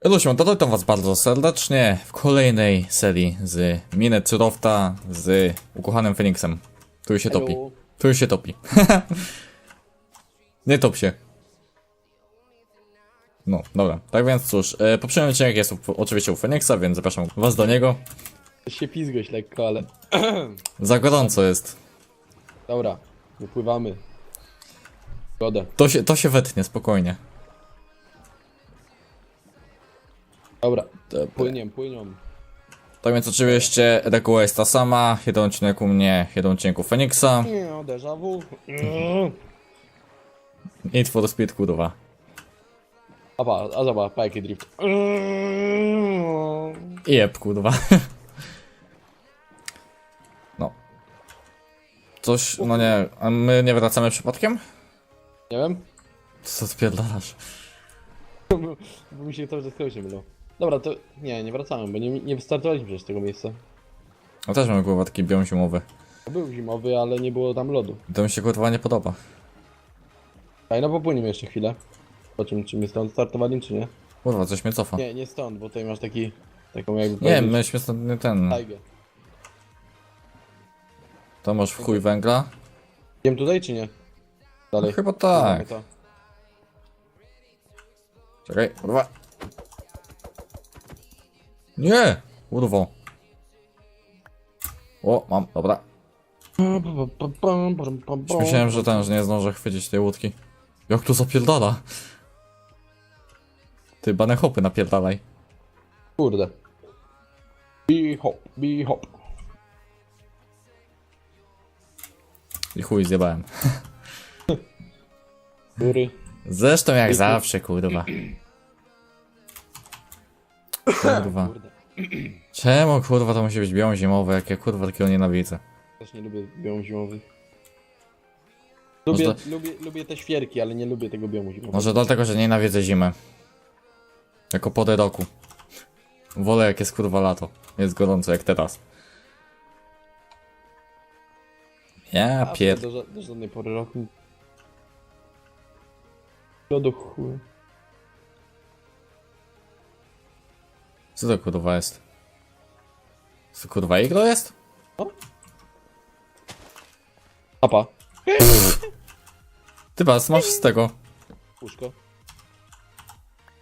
Elusią, to witam was bardzo serdecznie w kolejnej serii z Miniaturowta z ukochanym Feniksem. Tu już się topi. Tu już się topi. Nie top się. No, dobra. Tak więc cóż, e, poprzedni odcinek jest u, oczywiście u Feniksa, więc zapraszam was do niego. się pizgłeś lekko, ale... Za gorąco jest. Dobra, wypływamy. Zgodę. To się, to się wetnie, spokojnie. Dobra, Dobra. płyniemy, płyniemy. Tak więc oczywiście reguła jest ta sama. Jeden odcinek u mnie, jeden odcinek u Feniksa. Nie, no, déjà vu. Mm. Need for Speed kurwa. A pa, a zobacz, pa jaki drift. Mm. I jeb, kurwa. No. Coś, no nie, a my nie wracamy przypadkiem? Nie wiem, Co spierdalasz? bo mi się to, że tylko się mylą. Dobra, to nie, nie wracamy, bo nie, nie wystartowaliśmy przecież z tego miejsca. No też mamy kurwa taki biom zimowy. Był zimowy, ale nie było tam lodu. To mi się kurwa nie podoba. Ej, no popłyniemy jeszcze chwilę. Po czym, czy my stąd startowali, czy nie? Kurwa, coś mnie cofa. Nie, nie stąd, bo tutaj masz taki, taką jakby Nie, powiedzieć, myśmy stąd nie ten. tajgę. To masz w chuj węgla? Idziemy tutaj, czy nie? Dalej. No, chyba tak. To. Czekaj, kurwa. Nie! Urwo. O, mam, dobra. Już myślałem, że ten, że nie zdążę chwycić tej łódki. Jak to zapierdala? Ty, bane hopy napierdalaj. Kurde. Bi hop, bi hop. I chuj, zjebałem. Góry. Zresztą jak zawsze, kurwa. Kurwa. Kurde. Czemu, kurwa, to musi być białą zimowe, jak ja, kurwa, takiego nienawidzę. Też nie lubię biomu zimowych. Lubię, Może- lubię, lubię te świerki, ale nie lubię tego biomu zimowego. Może dlatego, że nienawidzę zimę. Jako porę roku. Wolę jak jest, kurwa, lato. Jest gorąco, jak teraz. Ja A, pier... Do, ża- do żadnej pory roku. Lodu chuj. Co to, kurwa, jest? Co, kurwa, iglo jest? Apa. Ty was, masz z tego. Puszko.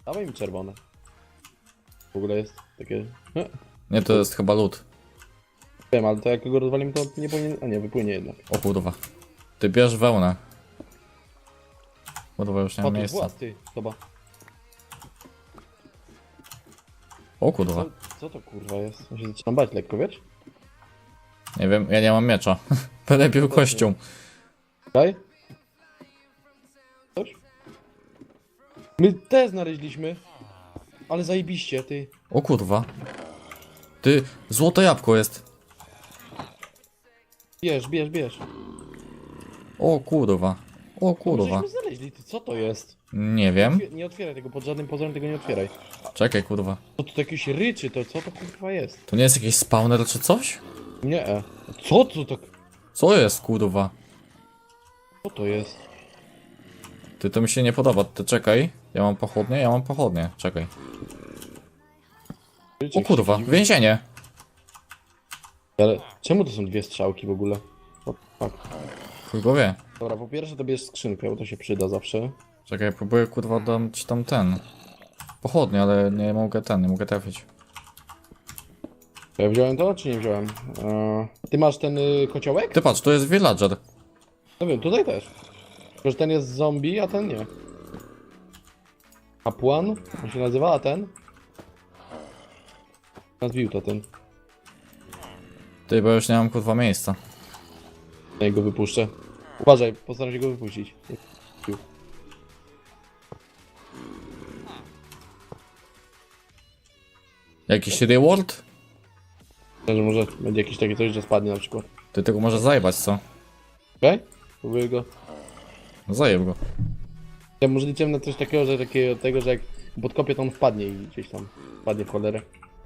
Dawaj mi czerwone. W ogóle jest takie... E, Nie, to jest chyba lód. Wiem, ale to jak go rozwalimy, to nie powinien... A nie, wypłynie jednak. O kurwa. Ty bierz wełnę. Kurwa, już nie mam tu miejsca. włas, ty. O kurwa. Co, co to kurwa jest? Ja się zaczynam bać lekko, wiesz? Nie wiem, ja nie mam miecza. Będę bił kością. Daj. Coś? My też znaleźliśmy. Ale zajebiście, ty. O kurwa. Ty, złote jabłko jest. Bierz, bierz, bierz. O kurwa. O kurwa. Żeśmy znaleźli, ty, co to jest? Nie wiem. Nie- Nie otwieraj tego, pod żadnym pozorem tego nie otwieraj. Czekaj kurwa. To tu jakieś ryczy, to co to kurwa jest? To nie jest jakiś spawner czy coś? Nie, e. Co to tak? Co jest kurwa? Co to jest? Ty, to mi się nie podoba. Ty czekaj. Ja mam pochodnie, ja mam pochodnie. Czekaj. Ryczy O kurwa, więzienie. Ale czemu to są dwie strzałki w ogóle? O, fuck. Chuj go wie. Dobra, po pierwsze to bierz skrzynkę, bo to się przyda zawsze. Czekaj, próbuję kurwa dać tam ten. Pochodnie, ale nie mogę ten, nie mogę trafić. Ja wziąłem to, czy nie wziąłem? E, ty masz ten y, kociołek? Ty patrz, to jest villager. No wiem, tutaj też. Tylko, że ten jest zombie, a ten nie. Kapłan? On się nazywa, a ten? Nazwił to ten. Ty, bo już nie mam kurwa miejsca. Ja go wypuszczę. Uważaj, postaram się go wypuścić. Jakiś reward? Że może będzie jakieś takie coś, że spadnie na przykład. Ty tego może zajebać, co? Okej? Okay? Próbuję go. No zajeb go. Ja może liczyłem na coś takiego, że takiego tego, że jak podkopię to on wpadnie i gdzieś tam wpadnie w cholerę.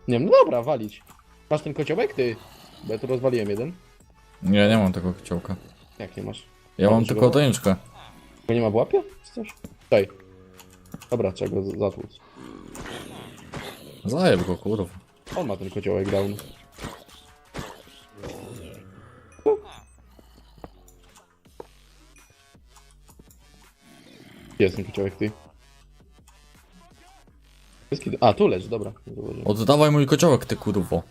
Nie wiem, no dobra, walić. Masz ten kociołek, ty? Bo ja tu rozwaliłem jeden. Nie, nie mam tego kociołka. Jak nie masz? Ja mam tylko go? doniczkę. Go nie ma w łapie? Czy coś? Daj. Dobra, trzeba go z- zatłuc. Zajeb go, kurwa. On ma ten kociołek down. Jest ten kociołek, ty? Jest kiedy- A, tu leży, dobra. zauważyłem. Oddawaj mój kociołek, ty kurwo.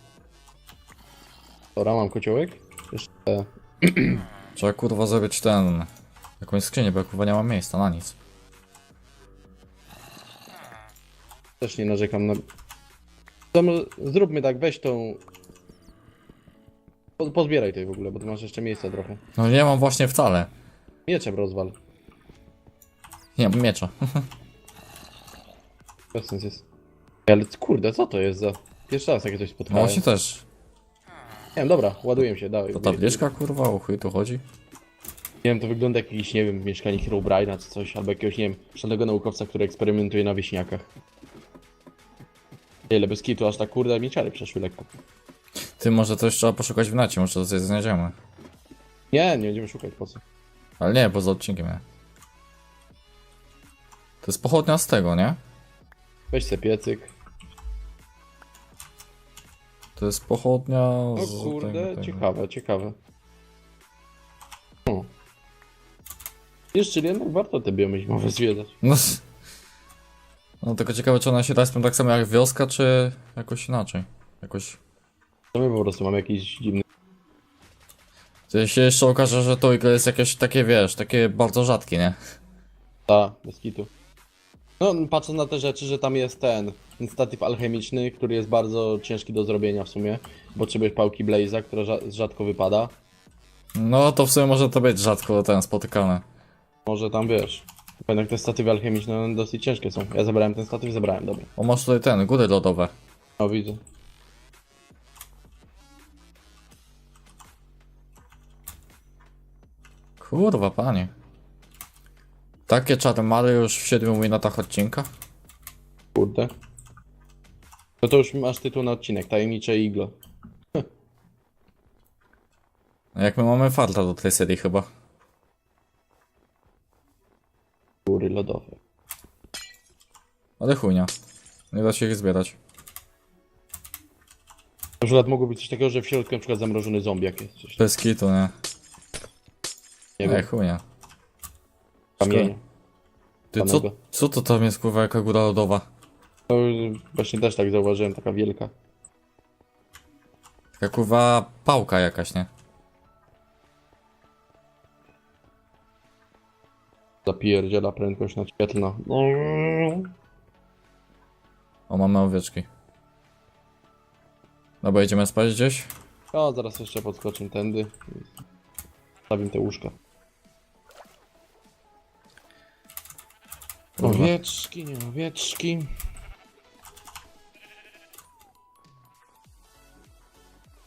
Dobra, mam kociołek. Jeszcze... Trzeba kurwa zrobić ten... Jakąś skrzynię, bo ja kurwa nie mam miejsca na nic. Też nie narzekam na... Zróbmy tak, weź tą... Po, pozbieraj tej w ogóle, bo tu masz jeszcze miejsca trochę. No nie mam właśnie wcale. Mieczem rozwal. Nie mam miecza. Bez sens jest. Ale kurde, co to jest za... Pierwszy raz takie coś No spotkałem. właśnie też. Nie wiem, dobra, ładuję się, dawaj. To tabliczka kurwa, o chuj tu chodzi? Nie wiem, to wygląda jak jakiś, nie wiem, mieszkanie Herobrine'a czy coś, albo jakiegoś, nie wiem, szalonego naukowca, który eksperymentuje na wieśniakach. Ile bez kitu, aż tak kurde mi czary przeszły lekko. Ty może coś trzeba poszukać w nacie, może coś znajdziemy. Nie, nie będziemy szukać, po co? Ale nie, poza odcinkiem nie. To jest pochodnia z tego, nie? Weź se piecyk. To jest pochodnia O z kurde, tego, tego. ciekawe, ciekawe. O. Wiesz, czyli jednak warto te biomy zimowe zwiedzać. No, s- no tylko ciekawe, czy one się respią tak samo jak wioska, czy jakoś inaczej. Jakoś... To my po prostu mamy jakiś dziwny... To się jeszcze okaże, że to jest jakieś takie, wiesz, takie bardzo rzadkie, nie? Ta, bez kitu. No, patrząc na te rzeczy, że tam jest ten, ten statyw alchemiczny, który jest bardzo ciężki do zrobienia w sumie. Potrzebujesz pałki Blaze'a, która rza- rzadko wypada. No to w sumie może to być rzadko ten spotykane. Może tam wiesz. Jednak te statywy alchemiczne one dosyć ciężkie są. Ja zabrałem ten statyw, zabrałem, dobra. O, masz tutaj ten, góry lodowe. No widzę. Kurwa, panie. Takie czarmary już w 7 minutach odcinka? Kurde. No to już masz tytuł na odcinek, Tajemnicze Iglo. Jak my mamy farta do tej serii chyba. Góry lodowe. Ale chujnia. Nie da się ich zbierać. Na przykład mogło być coś takiego, że w środku na przykład zamrożony zombiak jest. Coś, Bez kitu, nie? nie Ej, wiem, chujnia. kamienie. Ty, co, co to tam jest, kurwa, jaka góra lodowa? No właśnie też tak zauważyłem, taka wielka. Taka kurwa pałka jakaś, nie? Zapierdziela prędkość nadświetlna. No. O, mamy owieczki. Dobra, idziemy spać gdzieś? O, zaraz jeszcze podskoczę tędy. Stawię te łóżka. Kurwa. Owieczki, nie owieczki.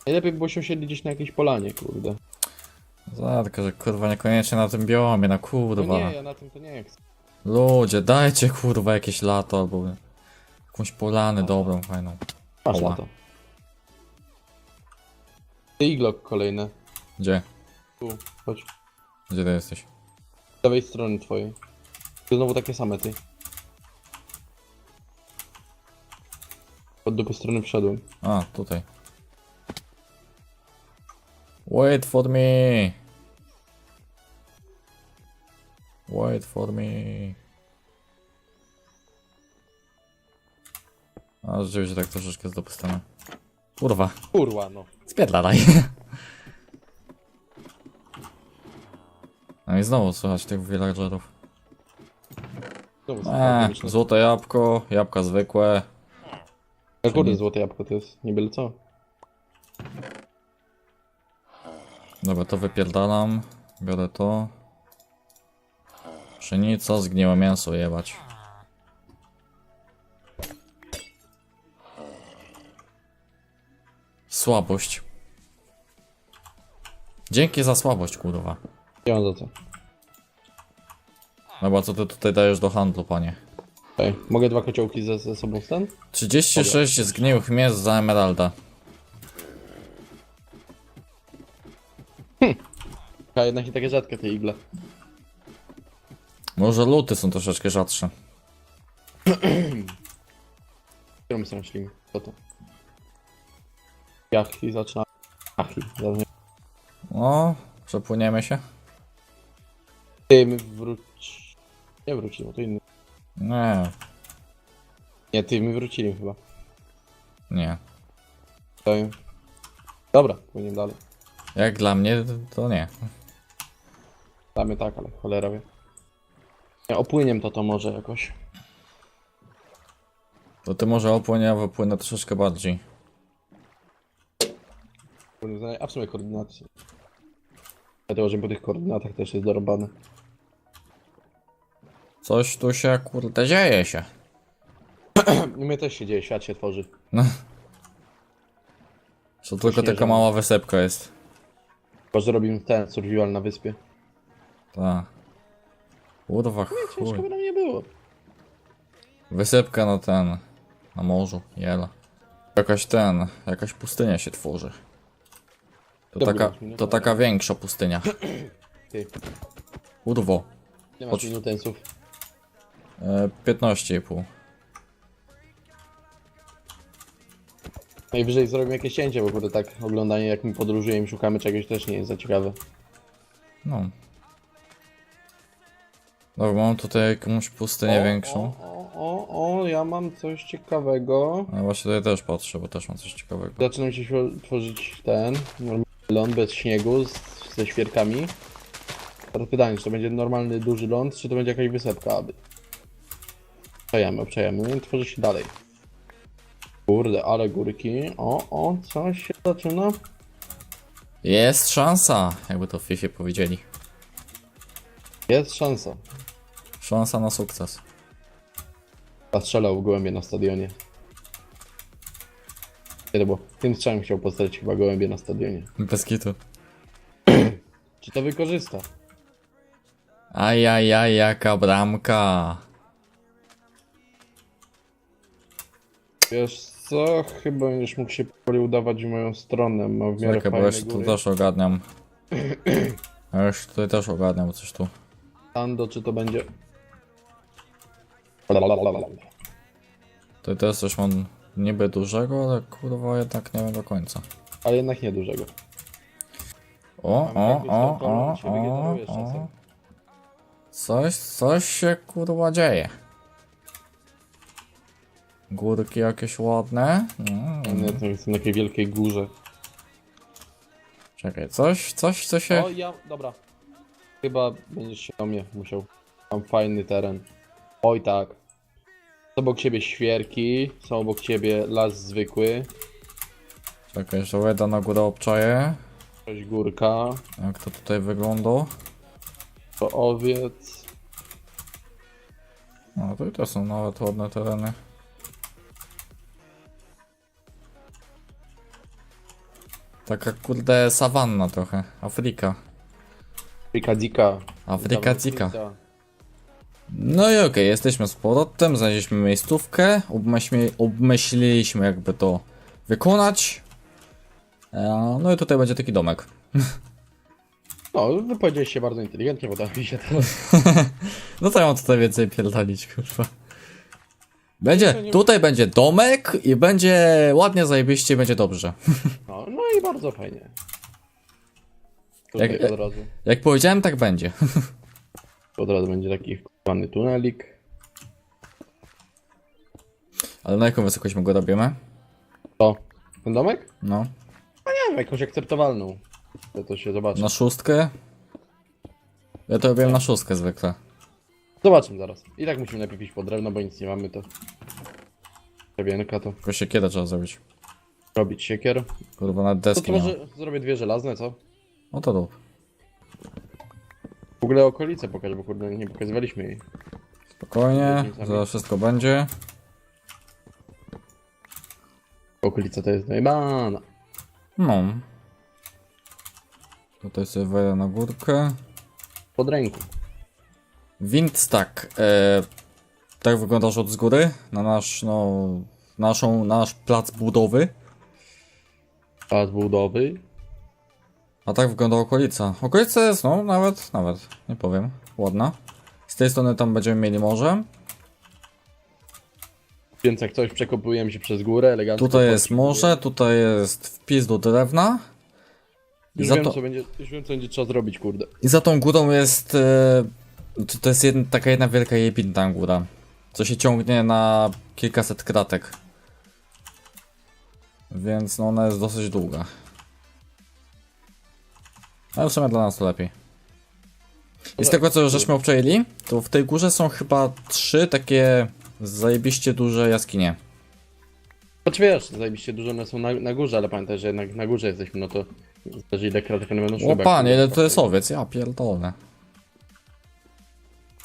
Najlepiej by było się osiedlić gdzieś na jakiejś polanie, kurde. Za, tylko że kurwa niekoniecznie na tym biomie, na No kurwa. nie, ja na tym to nie chcę. Ludzie, dajcie kurwa jakieś lato albo jakąś polanę dobrą, fajną. Masz Oła. na to. Ty iglok kolejne. Gdzie? Tu, chodź. Gdzie ty jesteś? Z lewej strony twojej. To znowu takie same, ty. Od dupy strony wszedłem. A, tutaj. Wait for me. Wait for me. A, rzeczywiście tak troszeczkę z dupy strony. Kurwa, Kurwa, no. spierdalaj. No i znowu słychać tych villagerów. Znowu Eee, złote jabłko, jabłka zwykłe. Kurde, złote jabłko to jest nie byle co. Dobra, to wypierdalam. Biorę to. Pszenica, zgniłe mięso, jebać. Słabość. Dzięki za słabość, kurwa. Nie mam za co. Dobra, co ty tutaj dajesz do handlu, panie? Ej, mogę dwa kociołki ze, ze sobą stan? 36 zgniłych mięs za emeralda. A jednak nie takie rzadkie te igle. Może luty są troszeczkę rzadsze. którą są szli? Co to? Jachty zaczyna. Jachty. zaczyna- O, przepłyniemy się? Ty, my wróci... Nie wrócili, bo to inny. Nie, Nie, ty, my wrócili chyba. nie. To... Dobra, płyniemy dalej. Jak dla mnie, to nie. Damy tak, ale cholera wie. Nie, opłyniem to to może jakoś. To ty może opłynie, a wypłynę troszeczkę bardziej. A w sumie koordynaty. są. Dlatego, że po tych koordynatach też jest dorobane. Coś tu się, kurde, dzieje się. Mnie też się dzieje, świat się tworzy. Co tylko taka mała wysepka jest. Chyba, że robimy ten survival na wyspie. Ta. Kurwa, Ciężko chuj. by nam nie było. Wysepka na ten, na morzu, jela. Jakaś ten, jakaś pustynia się tworzy. To Dobry taka, to taka większa pustynia. Ty, Kurwo. nie masz Chodź. minutensów. E, 15,5. Najwyżej zrobimy jakieś cięcie, bo kurde tak oglądanie jak my podróżujemy i szukamy czegoś też nie jest za ciekawe. No. Dobra, mam tutaj jakąś pustynię większą. O, o, o, o, ja mam coś ciekawego. No właśnie tutaj też patrzę, bo też mam coś ciekawego. Zaczynam się tworzyć ten normalny ląd bez śniegu z, ze świerkami. Teraz pytanie, czy to będzie normalny duży ląd, czy to będzie jakaś wysepka, aby. No i tworzy się dalej. Kurde, ale górki. O, o, coś się zaczyna. Jest szansa, jakby to w FIFA powiedzieli. Jest szansa. Szansa na sukces. Zastrzelał gołębie na stadionie. Nie, to było. Tym strzałem chciał postawić chyba gołębie na stadionie. Bez kitu. Czy to wykorzysta? Ajajaj, jaka bramka. Wiesz co? Chyba będziesz mógł się powoli udawać w moją stronę. Ma w miarę Czekaj, bo fajne jeszcze tu góry. też ogarniam. Ja już tutaj też ogarniam coś tu. Ando, czy to będzie... Tutaj też coś mam niby dużego, ale kurwa jednak nie wiem do końca. Ale jednak nie dużego. O, Mam o, o, o, o, o. Coś, coś się kurwa dzieje. Górki jakieś ładne. Mm. Nie, to jest na takiej wielkiej górze. Czekaj, coś, coś, co się... O, ja... Dobra. Chyba będziesz się do mnie musiał. Mam fajny teren. Oj tak. Są obok ciebie świerki, są obok ciebie las zwykły, Czekaj, że wejdę na górę obczaję. coś górka, Jak to tutaj wygląda? to owiec. No to i to są nawet ładne tereny. Taka kurde sawanna trochę. Afryka. Afryka dzika. Afryka dzika. No i okej, jesteśmy z powrotem, znaleźliśmy miejscówkę, obmyśli, obmyśliliśmy jakby to wykonać. E, No i tutaj będzie taki domek. No, wypowiedziałeś się bardzo inteligentnie, bo mi się to... No co ja mam tutaj więcej pierdolić, kurwa. Będzie, tutaj będzie domek i będzie ładnie, zajebiście i będzie dobrze. No, no i bardzo fajnie. Tutaj Jak- od razu. Jak powiedziałem, tak będzie. Od razu będzie taki wkładany tunelik. Ale na jaką wysokość my go robimy? To. Ten domek? No, Nie wiem, jakąś akceptowalną. To, to się zobaczy. na szóstkę. Ja to robiłem na szóstkę zwykle. Zobaczymy zaraz. I tak musimy najpierw iść po drewno, bo nic nie mamy, to... Drewienka to Tylko się kiedy trzeba zrobić. robić siekier. Kurwa, na deski to nie może zrobię dwie żelazne, co? No to rób. W ogóle okolice pokaż, bo kurde nie pokazywaliśmy jej. Spokojnie, zaraz wszystko będzie. Okolica to jest najbana. No. Tutaj sobie wejdę na górkę. Pod ręką. Windstack. E, tak wygląda rzut z góry na nasz, no, naszą, nasz plac budowy. Pas budowy. A tak wygląda okolica. Okolica jest, no, nawet, nawet, nie powiem, ładna. Z tej strony tam będziemy mieli morze. Więc jak coś przekopujemy się przez górę, elegancko. Tutaj jest podtrzymuję. morze, tutaj jest wpis do drewna. I Już za, wiem, to, co będzie, już wiem, co będzie trzeba zrobić, kurde. I za tą górą jest. E, to, to jest jedna, taka jedna wielka jebinna góra. Co się ciągnie na kilkaset kratek. Więc no ona jest dosyć długa. Ale w sumie dla nas to lepiej. I z tego co już żeśmy obczajili, to w tej górze są chyba trzy takie zajebiście duże jaskinie. Choć wiesz, zajebiście dużo one są na, na górze, ale pamiętaj, że jednak na górze jesteśmy, no to zależy ile kratek one będą szły. O panie, ile to jest owiec, ja pierdolę.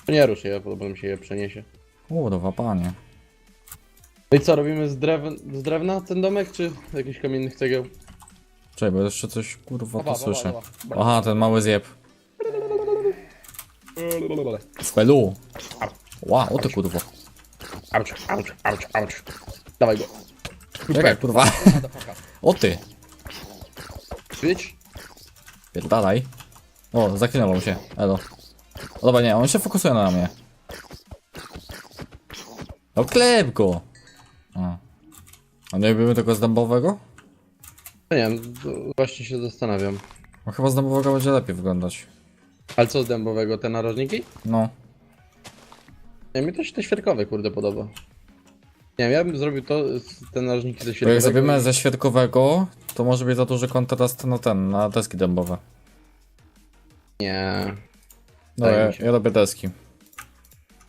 Nie rusz je, bo potem się je przeniesie. Kurwa panie. No i co, robimy z, drew z drewna ten domek, czy jakichś kamiennych cegieł? Czekaj, bo jeszcze coś kurwa tu słyszę. Aha, ten mały zjeb. Spelu. Wow, o ty kurwa. Auć, auć, auć, auć. Dawaj go. Czekaj, kurwa. O ty. Być? Pierdalaj. O, zaklinął się. Elo. O, dobra, nie, on się fokusuje na mnie. No klep go. A. A nie robimy tego z dębowego? No nie wiem, właśnie się zastanawiam. No chyba z dębowego będzie lepiej wyglądać. Ale co z dębowego, te narożniki? No. Nie, mi to się te świerkowe kurde podoba. Nie wiem, ja bym zrobił to, z- te narożniki ze Bo jak świerkowego. zrobimy ze świerkowego, to może być za duży kontrast na ten, na deski dębowe. Nie. No, Wydaje ja, mi się. ja robię deski.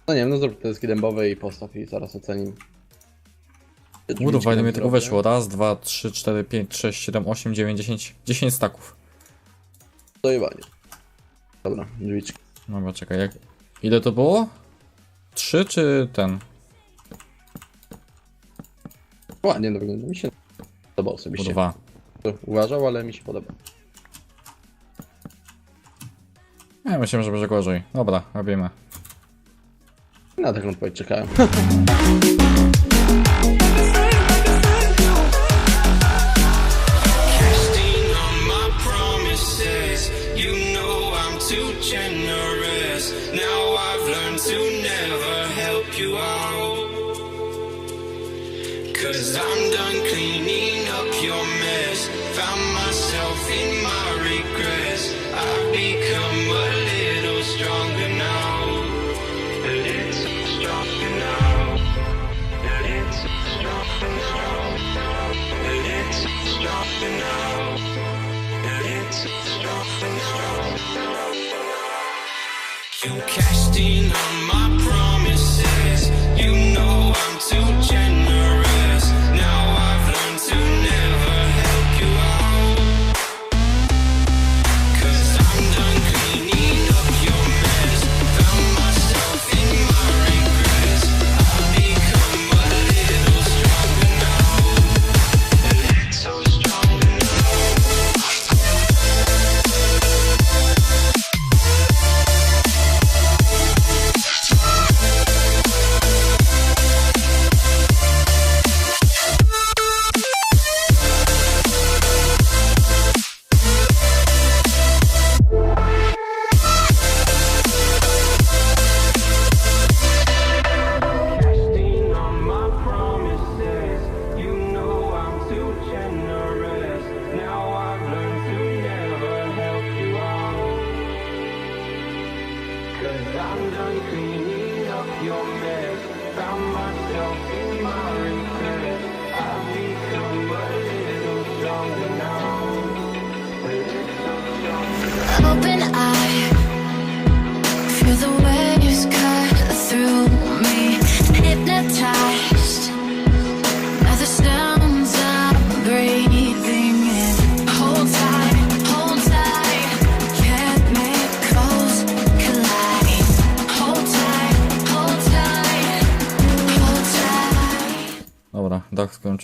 No nie wiem, no zrób te deski dębowe i postaw i zaraz ocenim. Kurwa, ile mi zrobię. wyszło? Raz, dwa, trzy, cztery, pięć, sześć, siedem, osiem, dziewięć, dziesięć. Dziesięć staków. Dojebanie. Dobra, drzwiczki. Dobra, czekaj, jak... Ile to było? Trzy czy ten? Ładnie to wygląda, mi się podoba osobiście. Dwa. Uważał, ale mi się podoba. Ja myślałem, że będzie gorzej. Dobra, robimy. Na taką odpowiedź czekałem.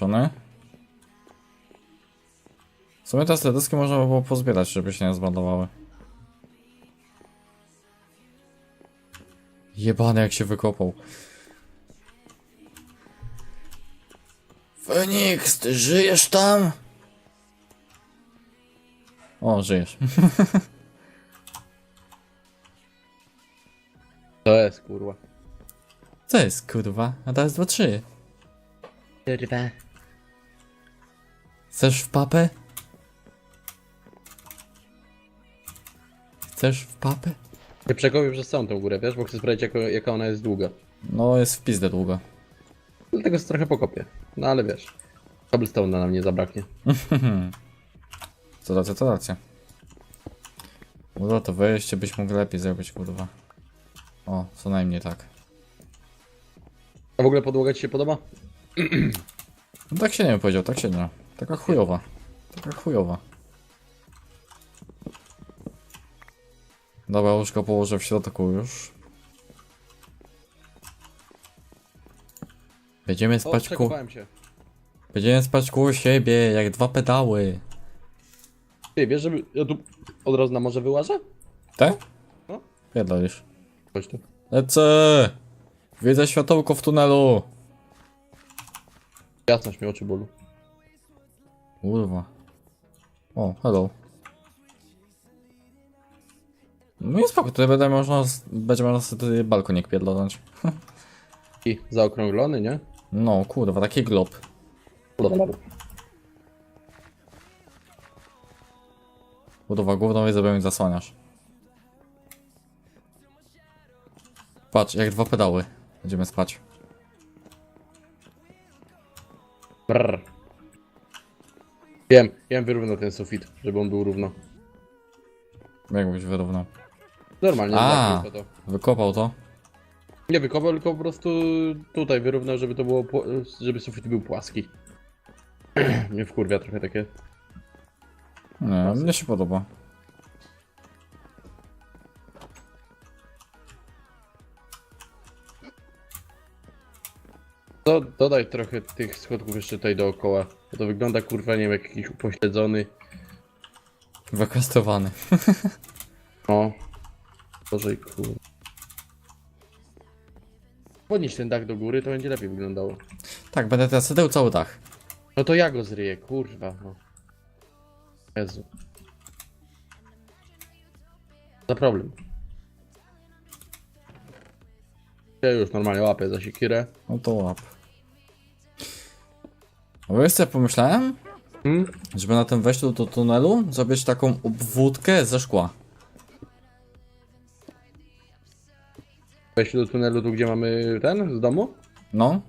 skończony. W sumie te deski można by było pozbierać, żeby się nie zbandowały. Jebany jak się wykopał. Feniks, ty żyjesz tam? O, żyjesz. To jest kurwa. Co jest kurwa? A teraz dwa, trzy. Kurwa. Chcesz w papę? Chcesz w papę? Nie przekopię przez całą tą górę, wiesz, bo chcę sprawdzić jako, jaka ona jest długa. No, jest w pizdę długo. Dlatego sobie trochę pokopię. No ale wiesz. Cobblestone nam nie zabraknie. Co racja, to racja. Kurwa, to wejście byś mógł lepiej zrobić, kurwa. O, co najmniej tak. A w ogóle podłoga ci się podoba? No tak się nie powiedział, tak się nie. Taka chujowa. Taka chujowa. Dobra, łóżko położę w środku już. Będziemy spać ku... przekopałem się. Będziemy spać koło siebie, jak dwa pedały. Ty, wiesz, żeby ja tu od razu na morze wyłażę? Tak? No. Pierdolisz. Chodź tu. Lecę! Widzę światełko w tunelu! Jasność mi oczy bolu. Kurwa. O, hello. No i spoko, tutaj będę można, będzie można sobie tutaj balkonik pierdolnąć. I zaokrąglony, nie? No, kurwa, taki glob. Kurwa, główną wiedzę mi zasłaniasz. Patrz, jak dwa pedały. Będziemy spać. Brrr. Wiem, wiem wyrównał ten sufit, żeby on był równo. Jak byś wyrównał? Normalnie, A. tak, to. Wykopał to? Nie wykopał, tylko po prostu tutaj wyrównał, żeby to było, żeby sufit był płaski. Mnie wkurwia trochę takie. Nie, mnie się podoba. To dodaj trochę tych schodków jeszcze tutaj dookoła. Bo to wygląda kurwa, nie wiem, jak jakiś upośledzony. Wykwestowany. O. Boże kur... Podnieś ten dach do góry, to będzie lepiej wyglądało. Tak, będę teraz sydeł cały dach. No to ja go zryję, kurwa, no. Jezu. Za problem. Ja już normalnie łapię za siekierę. No to łap. Wiesz co ja pomyślałem? Hmm? Żeby na tym wejściu do tunelu zrobić taką obwódkę ze szkła. Wejść do tunelu tu, gdzie mamy ten, z domu? No.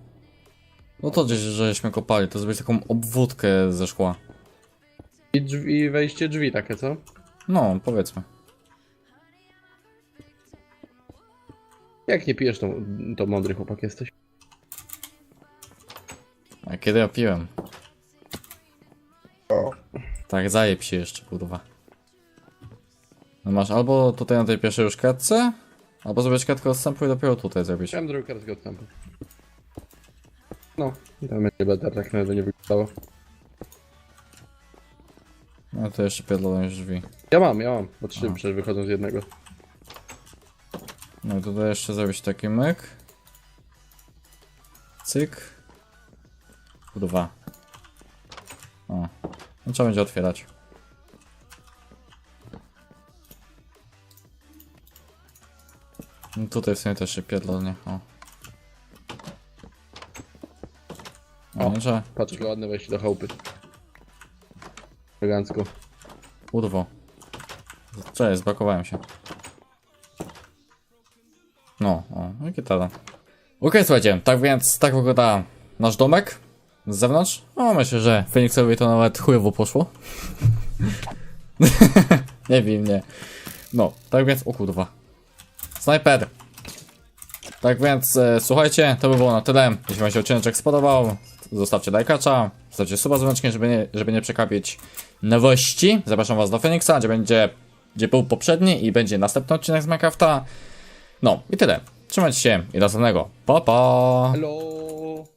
No to gdzieś, żeśmy kopali, to zrobić taką obwódkę ze szkła. I, drzwi, i wejście drzwi takie, co? No, powiedzmy. Jak nie pijesz, to, to mądry chłopak jesteś. A kiedy ja piłem? Tak, zajeb się jeszcze, kurwa. No masz albo tutaj na tej pierwszej już kratce, albo zrobić kratkę odstępu i dopiero tutaj zrobić. Chciałem drugą kartkę odstępu. No, i tam będzie better, tak nawet nie wyglądało. No to jeszcze pierdolę drzwi. Ja mam, ja mam, bo trzy przecież wychodzą z jednego. No i tutaj jeszcze zrobić taki myk. Cyk. Dwa. O. No trzeba będzie otwierać. No tutaj w sumie też się pierdolnie. O. O, O. nie trzeba. Patrz, jakie ładne wejście do chałupy. Elegancko. Urwo. Cześć, zblokowałem się. No, o, no gitara. Okej, słuchajcie, tak więc tak wygląda nasz domek z zewnątrz. O, myślę, że Feniksowi to nawet chujowo poszło. nie wiem, nie. No, tak więc, o kurwa. Snajper. Tak więc, e, słuchajcie, to by było na tyle. Jeśli wam się odcinek spodobał, zostawcie lajkacza, zostawcie suba dzwoneczkiem, żeby nie, żeby nie przekapić nowości. Zapraszam was do Feniksa, gdzie będzie, gdzie był poprzedni i będzie następny odcinek z Minecrafta. No i tyle. Trzymajcie się i do następnego. Pa, pa! Hello!